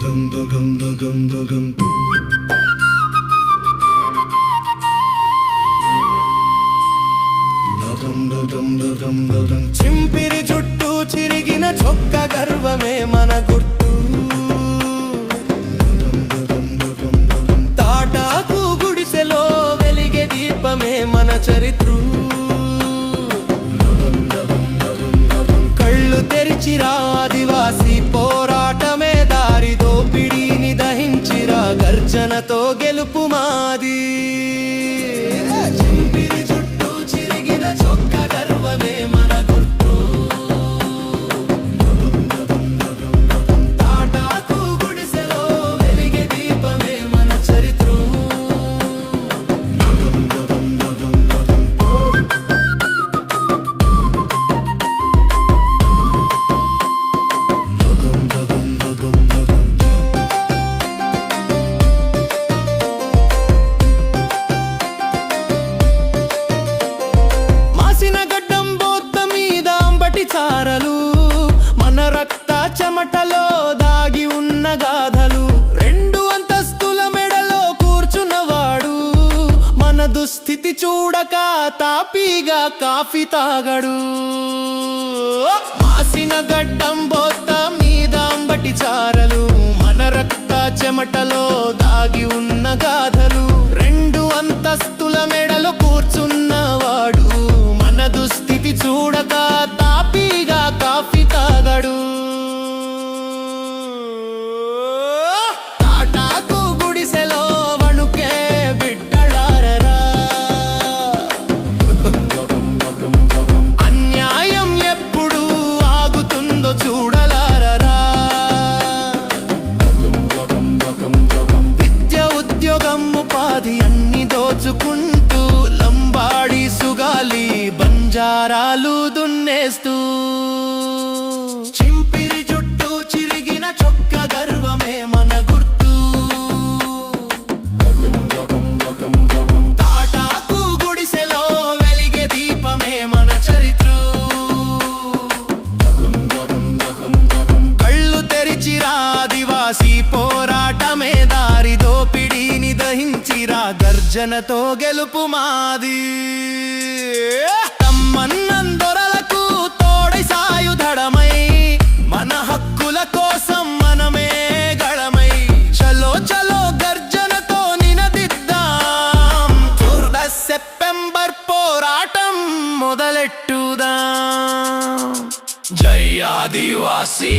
dum dum dum dum dum dum dum చింపిరి చుట్టూ చిరిగిన చొక్క గర్వమే మన గుర్తు. తాటాకు గుడిసెలో వెలిగే దీపమే మన చరిత్ర. కళ్ళు తెరిచిరా గర్జనతో గెలుపు మాది. చారలు మన రక్త చెమటలో దాగి ఉన్న గాథలు. రెండు అంతస్తుల మెడలో కూర్చున్నవాడు మన దుస్థితి చూడక తాపీగా కాఫీ తాగడు. మాసిన గడ్డం బోత్త మీద అంబటి చారలు మన రక్త చెమటలో గర్జనతో గెలుపు మాది. తమ్మన్నందొరలకు తోడై సాయుధడమై మన హక్కుల కోసం మనమే గళమై చలో చలో గర్జనతో నినదిద్దాం. చూర్ద సెప్టెంబర్ పోరాటం మొదలెట్టుదాం. జై ఆదివాసీ.